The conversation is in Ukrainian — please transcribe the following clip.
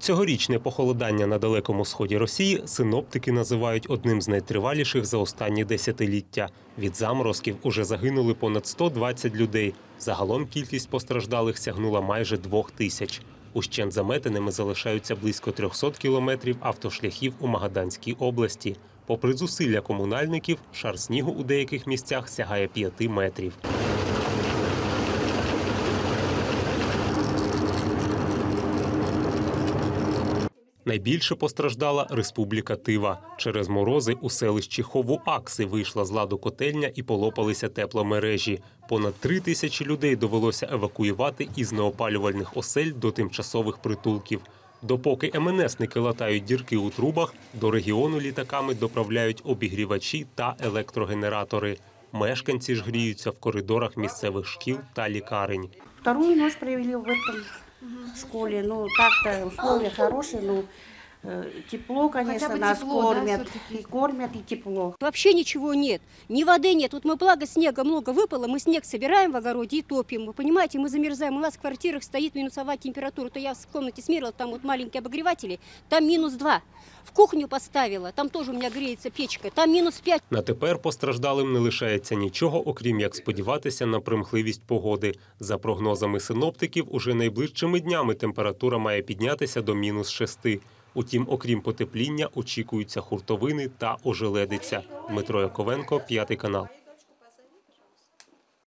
Цьогорічне похолодання на далекому сході Росії синоптики називають одним з найтриваліших за останні десятиліття. Від заморозків уже загинули понад 120 людей. Загалом кількість постраждалих сягнула майже двох тисяч. Ущен заметеними залишаються близько 300 кілометрів автошляхів у Магаданській області. Попри зусилля комунальників, шар снігу у деяких місцях сягає 5 метрів. Найбільше постраждала Республіка Тива. Через морози у селищі Хову-Акси вийшла з ладу котельня і полопалися тепломережі. Понад три тисячі людей довелося евакуювати із неопалювальних осель до тимчасових притулків. Допоки МНСники латають дірки у трубах, до регіону літаками доправляють обігрівачі та електрогенератори. Мешканці ж гріються в коридорах місцевих шкіл та лікарень. Вторую ночь провели в этом школе. Ну, так-то условия хорошие, ну, э, тепло, конечно, бы нас тепло, да, кормят. всё-таки? и кормят, и тепло. Вообще ничего нет. Ни воды нет. Вот мы, благо, снега много выпало, мы снег собираем в огороде и топим. Вы понимаете, мы замерзаем. У нас в квартирах стоит минусовая температура. То я в комнате смерила, там вот маленькие обогреватели, там минус 2. В кухню поставила, там тоже у меня греется печка, там минус 5. На тепер постраждалим не лишається нічого, окрім як сподіватися на примхливість погоди. За прогнозами синоптиків, уже найближчими днями температура має піднятися до мінус шести. Утім, окрім потепління, очікуються хуртовини та ожеледиця. Дмитро Яковенко, п'ятий канал.